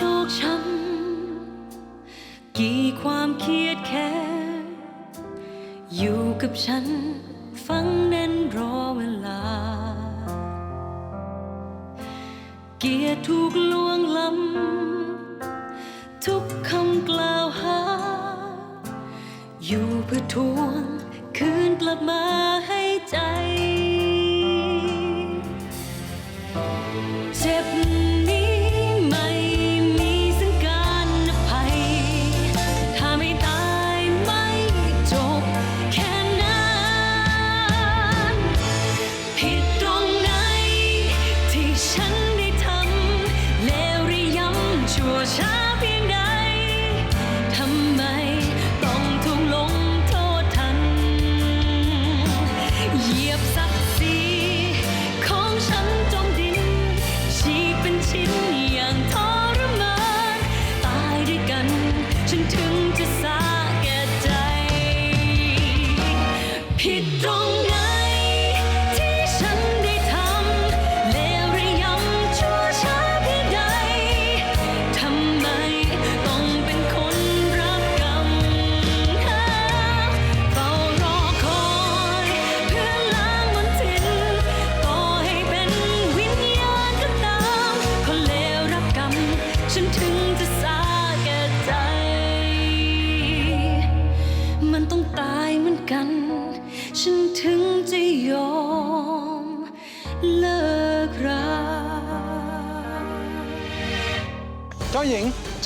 โชคช้ำกี่ความเครียดแค้นอยู่กับฉันฟังแน่นรอเวลา เกียรถูกลวงล้ำทุกคำกล่าวหา อยู่เพื่อทวงคืนกลับมาให้ใจ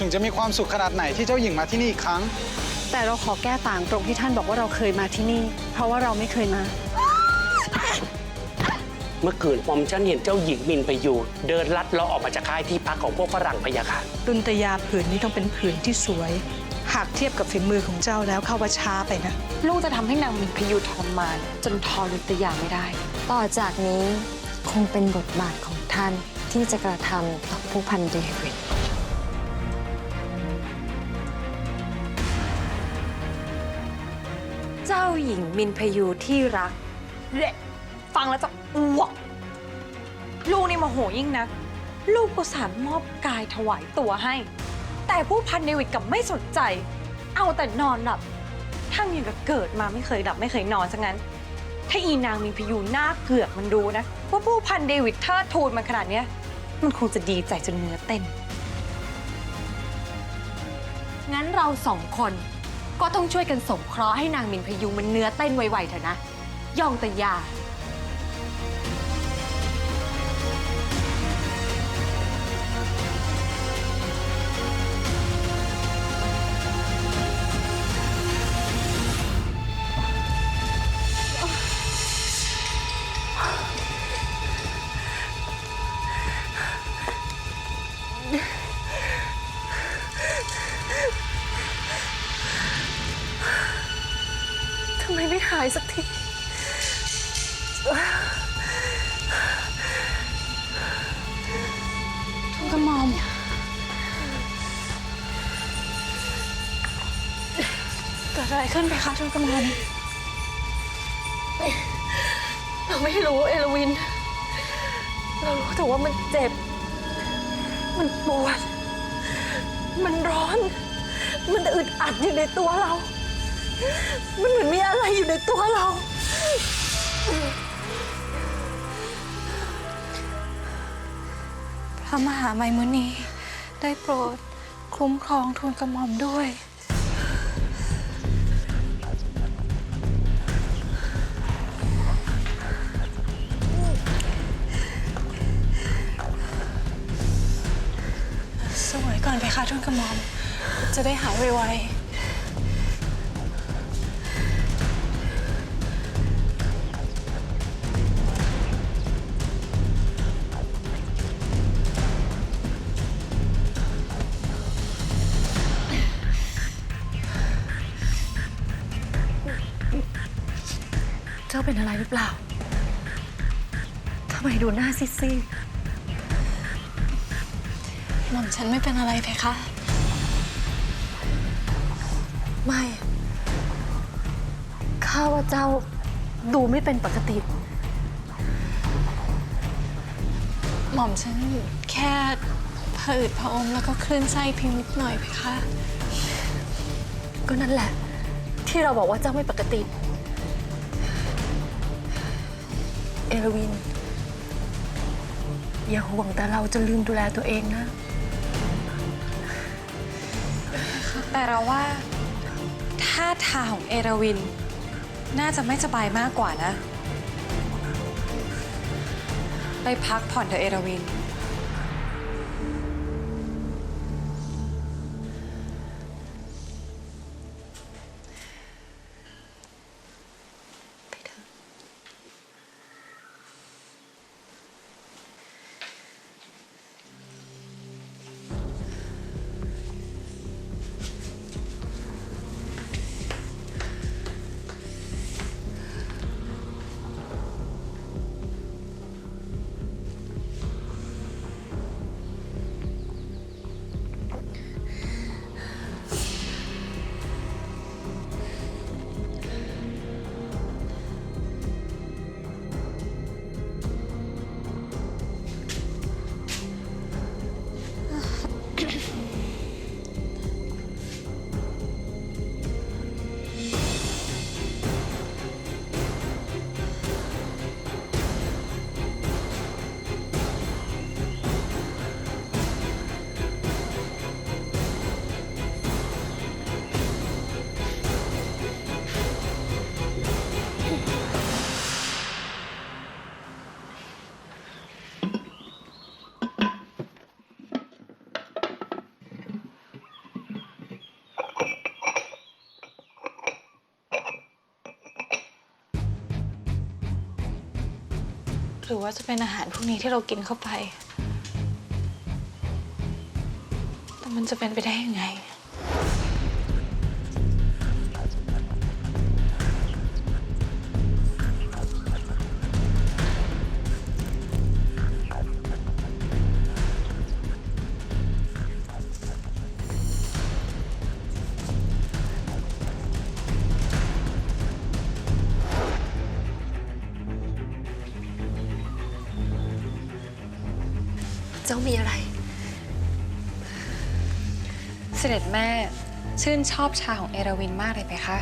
ถึงจะมีความสุขขนาดไหนที่เจ้าหญิงมาที่นี่อีกครั้ง แต่เราขอแก้ต่างตรงที่ท่านบอกว่าเราเคยมาที่นี่ เพราะว่าเราไม่เคยมา เมื่อคืนหม่อมฉันเห็นเจ้าหญิงมินไปอยู่ เดินลัดเลาะออกมาจากค่ายที่พักของพวกฝรั่งพะยะค่ะดุนตยาผืนนี้ต้องเป็นผืนที่สวย หากเทียบกับฝีมือของเจ้าแล้วเข้าว่าช้าไปนะ ลูกจะทำให้นางมินพยูทรมาน จนทอลุตยาไม่ได้ ต่อจากนี้คงเป็นบทบาทของท่านที่จะกระทำต่อผู้พันเดวิด เจ้าหญิงมินพยูที่รัก เละฟังแล้วจะอ้วก ลูกนี่โมโหยิ่งนักลูกก็สามมอบกายถวายตัวให้ แต่ผู้พันเดวิดกลับไม่สนใจ เอาแต่นอนหลับทั้งย่างกับเกิดมาไม่เคยหลับไม่เคยนอนซะงั้น ถ้าอีนางมินพยูหน้าเผือกมันดูนะ ว่าผู้พันเดวิดเทิดทูนมันขนาดเนี้ย มันคงจะดีใจจนเนื้อเต้น งั้นเราสองคน ก็ต้องช่วยกันสงเคราะห์ให้นางมินพยุงมันเนื้อเต้นไวๆเถอะนะยองตะยาท ไมไม่หายสักทีทุนกระหม่อม เกิดอะไรขึ้นไปคะทุนกระหม่อม เราไม่รู้เอลวิน เรารู้แต่ว่ามันเจ็บ มันปวด มันร้อน มันอึดอัดอยู่ในตัวเรา มันเหมือนมีอะไรอยู่ในตัวเรา พระมหาไมมุนีได้โปรดคุ้มครองทูลกระหม่อมด้วย สวยก่อนไปค่ะทูลกระหม่อม จะได้หายไวๆ เจ้าเป็นอะไรหรือเปล่า ทำไมดูหน้าซีดหม่อมฉันไม่เป็นอะไรเพคะๆไม่ ข้าว่าเจ้าดูไม่เป็นปกติ หม่อมฉันแค่ผะอืดผะอมแล้วก็คลื่นไส้เพียงนิดหน่อยเพคะ ก็นั่นแหละ ที่เราบอกว่าเจ้าไม่ปกติ เอราวิน อย่าห่วงแต่เราจะลืมดูแลตัวเองนะ แต่เราว่าท่าทางของเอราวิน น่าจะไม่สบายมากกว่านะ ไปพักผ่อนเถอะเอราวิน รือว่าจะเป็นอาหารพวกนี้ที่เรากินเข้าไป แต่มันจะเป็นไปได้ยังไง จ้ามีอะไร เสด็จแม่ชื่นชอบชาของเอราวินมากเลยไหมคะ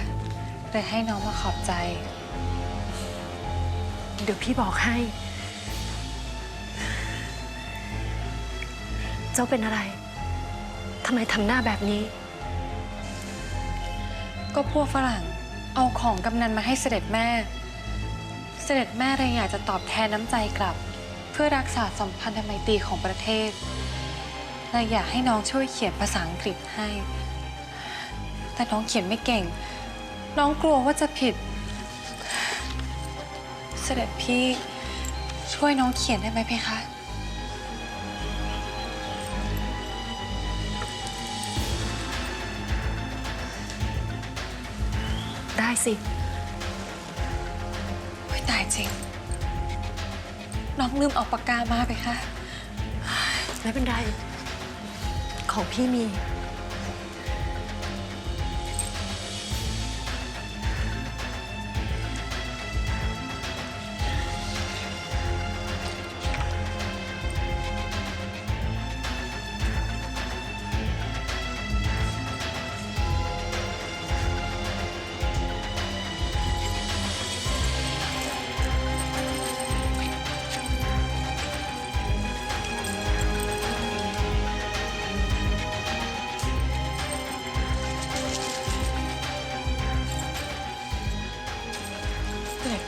เลยให้น้องมาขอบใจ เดี๋ยวพี่บอกให้ เจ้าเป็นอะไรทำไมทำหน้าแบบนี้ ก็พวกฝรั่งเอาของกำนันมาให้เสด็จแม่ เสด็จแม่เลยอยากจะตอบแทนน้ำใจกลับเพื่อรักษาสัมพันธไมตรีของประเทศเลยอยากให้น้องช่วยเขียนภาษาอังกฤษให้ แต่น้องเขียนไม่เก่ง น้องกลัวว่าจะผิด เสด็จพี่ช่วยน้องเขียนได้ไหมเพคะได้สิโอ้ยตายจริง น้องลืมเอาปากกามาไปคะไม่เป็นไร ของพี่มี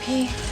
พ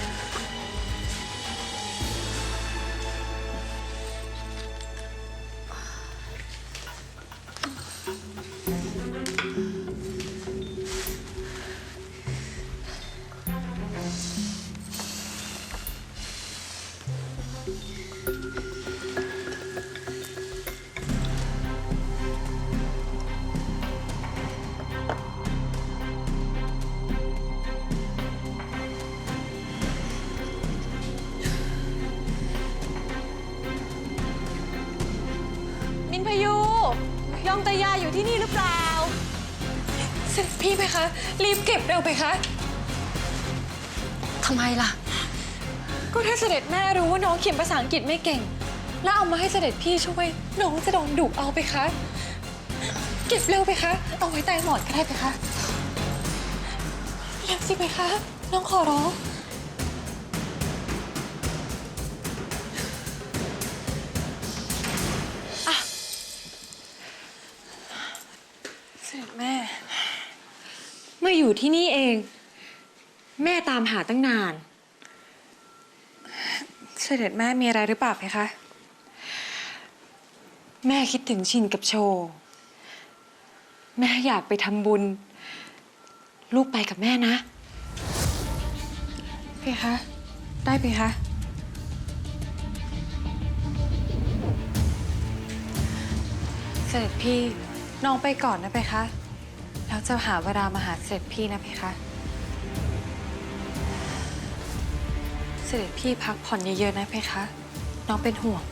พี่ไปคะ รีบเก็บเร็วไปคะทำไมล่ะ ก็ถ้าเสด็จแม่รู้ว่าน้องเขียนภาษาอังกฤษไม่เก่ง แล้วเอามาให้เสด็จพี่ช่วย น้องจะโดนดุเอาไปคะ เก็บเร็วไปคะ เอาไว้ใต้หมอนก็ได้ไปคะเร็วสิไปคะ น้องขอร้อง อยู่ที่นี่เอง แม่ตามหาตั้งนาน เสด็จแม่มีอะไรหรือเปล่าเพคะ แม่คิดถึงชินกับโชว์ แม่อยากไปทำบุญ ลูกไปกับแม่นะ เพคะ ได้เพคะ เสด็จพี่น้องไปก่อนนะเพคะ แล้วจะหาเวลามาหาเสด็จพี่นะเพคะ เสด็จพี่พักผ่อนเยอะๆนะเพคะ น้องเป็นห่วง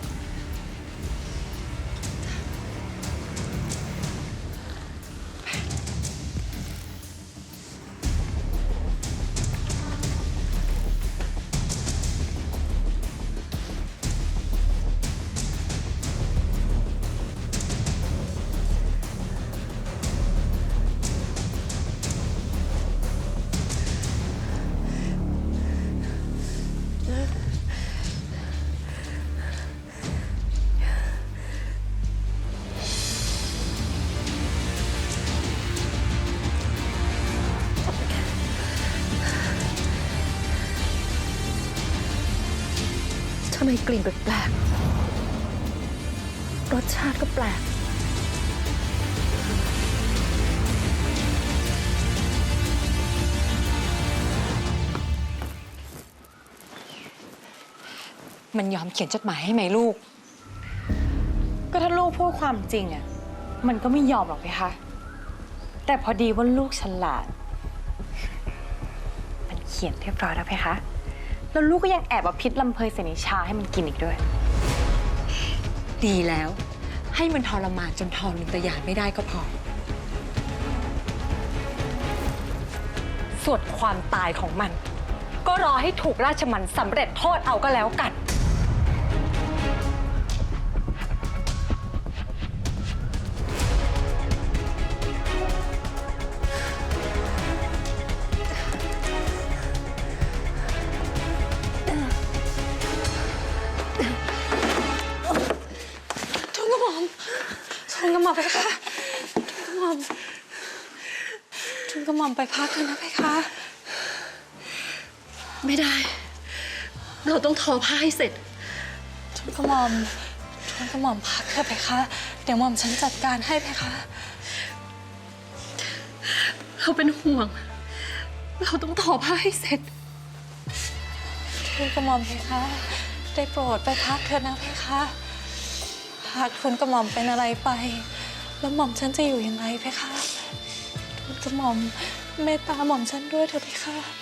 ไมกลิ่นแปลกๆ รสชาติก็แปลก มันยอมเขียนจดหมายให้ไหมลูก ก็ถ้าลูกพูดความจริงอะ มันก็ไม่ยอมหรอกเพคะ แต่พอดีว่าลูกฉลาด มันเขียนเรียบร้อยแล้วเพคะ แล้วลูกก็ยังแอบเอาพิษลำเพยใส่ในชาให้มันกินอีกด้วย ดีแล้ว ให้มันทรมานจนทอนลุงตะยานไม่ได้ก็พอ ส่วนความตายของมัน ก็รอให้ถูกราชมันสำเร็จโทษเอาก็แล้วกันทุน อมไปพักเถอะนะเพคะ ไม่ได้ เราต้องทอผ้าให้เสร็จทุนกระหม่อมทุนกระหม่อมพักเถอะเพคะ เดี๋ยวหม่อมฉันจัดการให้เพคะ เราเป็นห่วง เราต้องทอผ้าให้เสร็จทุนกระหม่อมเพคะ ได้โปรดไปพักเถอะนะเพคะหากทุนกระหม่อมเป็นอะไรไป แล้วหม่อมฉันจะอยู่ยังไงเพคะ ทุนกระหม่อมเมตตาหม่อมฉันด้วยเถอะเพคะ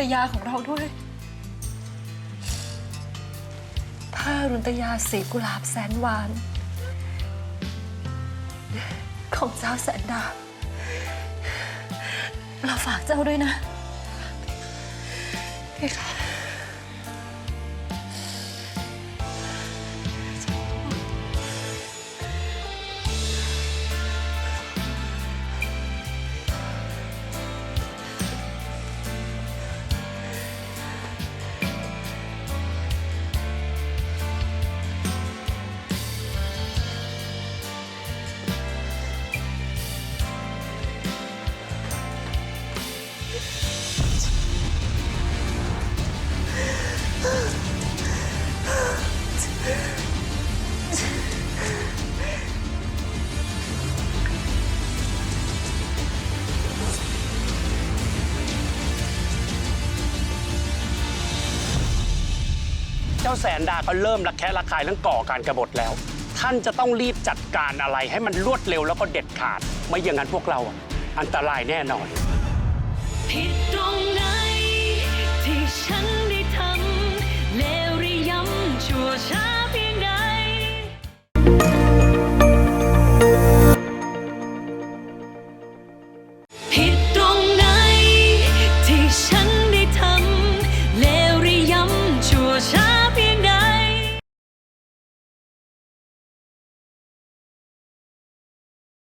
ตยาของเราด้วย ผ้ารุนตยาสีกุหลาบแสนหวาน ของเจ้าแสนดา เราฝากเจ้าด้วยนะเพคะ แสนดาเขาเริ่มระแคะระคายเรื่องก่อการกรบฏแล้ว ท่านจะต้องรีบจัดการอะไรให้มันรวดเร็วแล้วก็เด็ดขาด ไม่อย่างนั้นพวกเราอะอันตรายแน่นอน ผิดตรงไหน